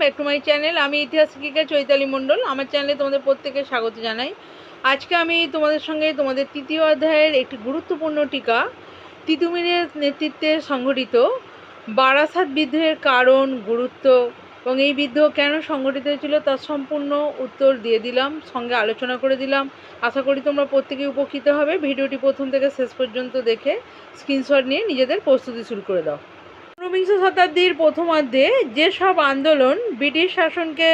Back to my channel আমি ইতিহাস শিক্ষিকা চৈতালি মণ্ডল, আমার চ্যানেলে তোমাদের প্রত্যেকে স্বাগত জানাই। আজকে আমি তোমাদের সঙ্গে তোমাদের তৃতীয় অধ্যায়ের একটি গুরুত্বপূর্ণ টিকা, তিতুমিরের নেতৃত্বে সংঘটিত, বারাসাত বিদ্রোহের কারণ, গুরুত্ব এবং এই বিদ্রোহ কেন সংঘটিত হয়েছিল তার সম্পূর্ণ উত্তর দিয়ে দিলাম, সঙ্গে আলোচনা করে দিলাম। আশা করি তোমরা প্রত্যেকেই উপকৃত হবে। ভিডিওটি প্রথম থেকে শেষ পর্যন্ত দেখে স্ক্রিনশট নিয়ে নিজেদের প্রস্তুতি শুরু করে দাও। ঊনবিংশ শতাব্দীর প্রথমার্ধে যেসব আন্দোলন ব্রিটিশ শাসনকে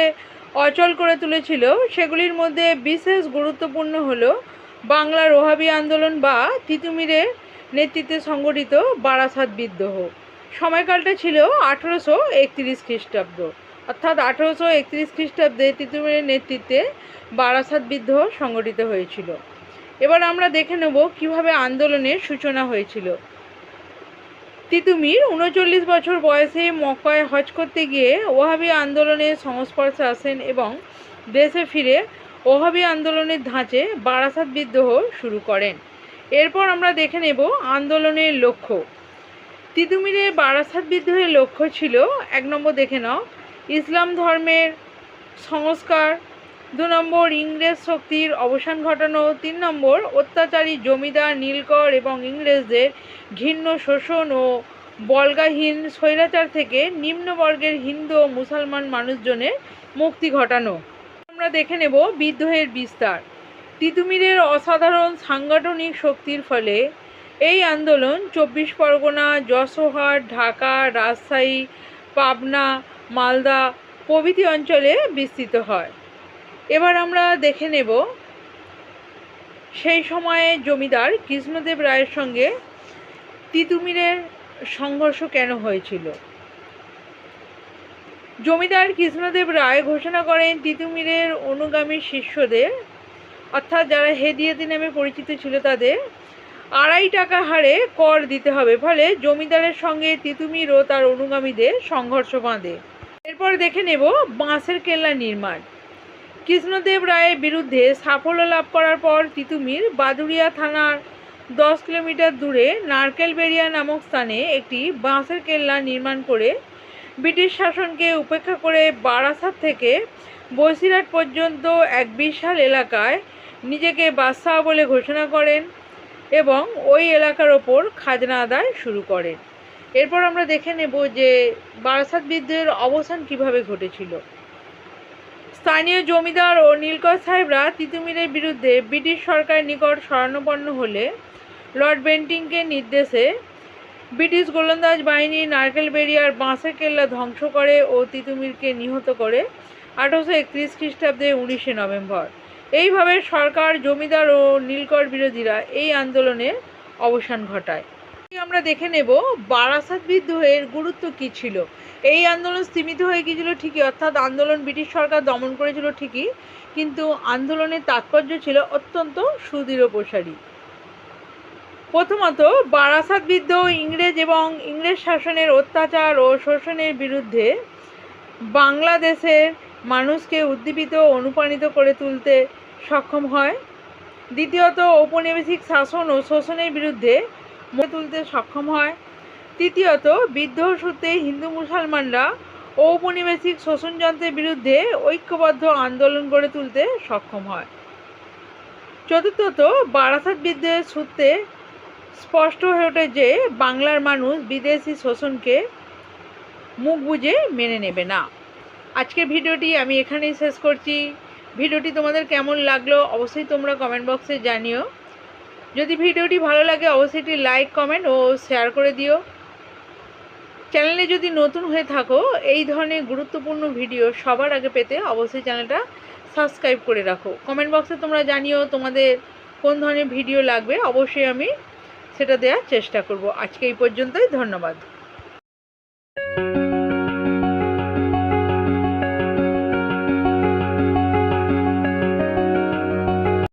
অচল করে তুলেছিল, সেগুলির মধ্যে বিশেষ গুরুত্বপূর্ণ হল বাংলার ওহাবি আন্দোলন বা তিতুমিরের নেতৃত্বে সংগঠিত বারাসাত বিদ্রোহ। সময়কালটা ছিল আঠেরোশো একত্রিশ খ্রিস্টাব্দ। অর্থাৎ আঠেরোশো একত্রিশ খ্রিস্টাব্দে তিতুমিরের নেতৃত্বে বারাসাত বিদ্রোহ সংগঠিত হয়েছিল। এবার আমরা দেখে নেব কীভাবে আন্দোলনের সূচনা হয়েছিল। তিতুমির উনচল্লিশ বছর বয়সে মক্কায় হজ করতে গিয়ে ওহাবি আন্দোলনের সংস্পর্শে আসেন এবং দেশে ফিরে ওহাবি আন্দোলনের ধাঁচে বারাসাত বিদ্রোহ শুরু করেন। এরপর আমরা দেখে নেব আন্দোলনের লক্ষ্য। তিতুমিরের বারাসাত বিদ্রোহের লক্ষ্য ছিল, এক নম্বর দেখে নাও, ইসলাম ধর্মের সংস্কার দু নম্বর ইংরেজ শক্তির অবসান ঘটানো, তিন নম্বর অত্যাচারী জমিদার নীলকর এবং ইংরেজদের ঘৃণ্য শোষণ ও বলগাহীন স্বৈরাচার থেকে নিম্নবর্গের হিন্দু ও মুসলমান মানুষজনের মুক্তি ঘটানো। আমরা দেখে নেব বিদ্রোহের বিস্তার। তিতুমিরের অসাধারণ সাংগঠনিক শক্তির ফলে এই আন্দোলন চব্বিশ পরগনা, যশোহাট, ঢাকা, রাজশাহী, পাবনা, মালদা প্রভৃতি অঞ্চলে বিস্তৃত হয়। এবার আমরা দেখে নেব সেই সময়ে জমিদার কৃষ্ণদেব রায়ের সঙ্গে তিতুমিরের সংঘর্ষ কেন হয়েছিল? জমিদার কৃষ্ণদেব রায় ঘোষণা করেন তিতুমিরের অনুগামী শিষ্যদের, অর্থাৎ যারা হেদিয়াতি নামে পরিচিত ছিল তাদের, আড়াই টাকা হারে কর দিতে হবে। ফলে জমিদারের সঙ্গে তিতুমির ও তার অনুগামীদের সংঘর্ষ বাঁধে। এরপর দেখে নেব বাঁশের কেল্লা নির্মাণ। কৃষ্ণদেব রায়ের বিরুদ্ধে সাফল্য লাভ করার পর তিতুমির বাদুড়িয়া থানার দশ কিলোমিটার দূরে নারকেলবেড়িয়া নামক স্থানে একটি বাঁশের কেল্লা নির্মাণ করে ব্রিটিশ শাসনকে উপেক্ষা করে বারাসাত থেকে বসিরহাট পর্যন্ত এক বিশাল এলাকায় নিজেকে বাদশাহ বলে ঘোষণা করেন এবং ওই এলাকার ওপর খাজনা আদায় শুরু করেন। এরপর আমরা দেখে নেব যে বারাসাত বিদ্রোহের অবসান কীভাবে ঘটেছিল। স্থানীয় জমিদার ও নীলকর সাহেবরা তিতুমিরের বিরুদ্ধে ব্রিটিশ সরকারের নিকট শরণাপন্ন হলে লর্ড বেন্টিংকে নির্দেশে ব্রিটিশ গোলন্দাজ বাহিনী নারকেলবেড়িয়ার বাঁশের কেল্লা ধ্বংস করে ও তিতুমিরকে নিহত করে আঠারোশো একত্রিশ খ্রিস্টাব্দে উনিশে নভেম্বর। এইভাবে সরকার, জমিদার ও নীলকর বিরোধীরা এই আন্দোলনের অবসান ঘটায়। আমরা দেখে নেব বারাসাত বিদ্রোহের গুরুত্ব কী ছিল। এই আন্দোলন স্তীমিত হয়ে গিয়েছিল ঠিকই, অর্থাৎ আন্দোলন ব্রিটিশ সরকার দমন করেছিল ঠিকই, কিন্তু আন্দোলনের তাৎপর্য ছিল অত্যন্ত সুদৃঢ় প্রসারী। প্রথমত, বারাসাত বিদ্রোহ ইংরেজ এবং ইংরেজ শাসনের অত্যাচার ও শোষণের বিরুদ্ধে বাংলাদেশের মানুষকে উদ্দীপিত অনুপ্রাণিত করে তুলতে সক্ষম হয়। দ্বিতীয়ত, ঔপনিবেশিক শাসন ও শোষণের বিরুদ্ধে গড়ে তুলতে সক্ষম হয়। তৃতীয়ত বিদ্রোহ সূত্রে হিন্দু মুসলমানরা ঔপনিবেশিক শোষণযন্ত্রের বিরুদ্ধে ঐক্যবদ্ধ আন্দোলন গড়ে তুলতে সক্ষম হয়। চতুর্থত, বারাসাত বিদ্রোহের সূত্রে স্পষ্ট হয়ে ওঠে যে, বাংলার মানুষ বিদেশি শোষণকে মুখ বুজে মেনে নেবে না। আজকের ভিডিওটি আমি এখানেই শেষ করছি। ভিডিওটি তোমাদের কেমন লাগল অবশ্যই তোমরা কমেন্ট বক্সে জানিও। যদি ভিডিওটি ভালো লাগে, অবশ্যই একটি লাইক কমেন্ট ও শেয়ার করে দিও। চ্যানেলে যদি নতুন হয়ে থাকো, এই ধরনের গুরুত্বপূর্ণ ভিডিও সবার আগে পেতে অবশ্যই চ্যানেলটা সাবস্ক্রাইব করে রাখো। কমেন্ট বক্সে তোমরা জানিও তোমাদের কোন ধরনের ভিডিও লাগবে, অবশ্যই আমি সেটা দেওয়ার চেষ্টা করব। আজকে এই পর্যন্তই, ধন্যবাদ।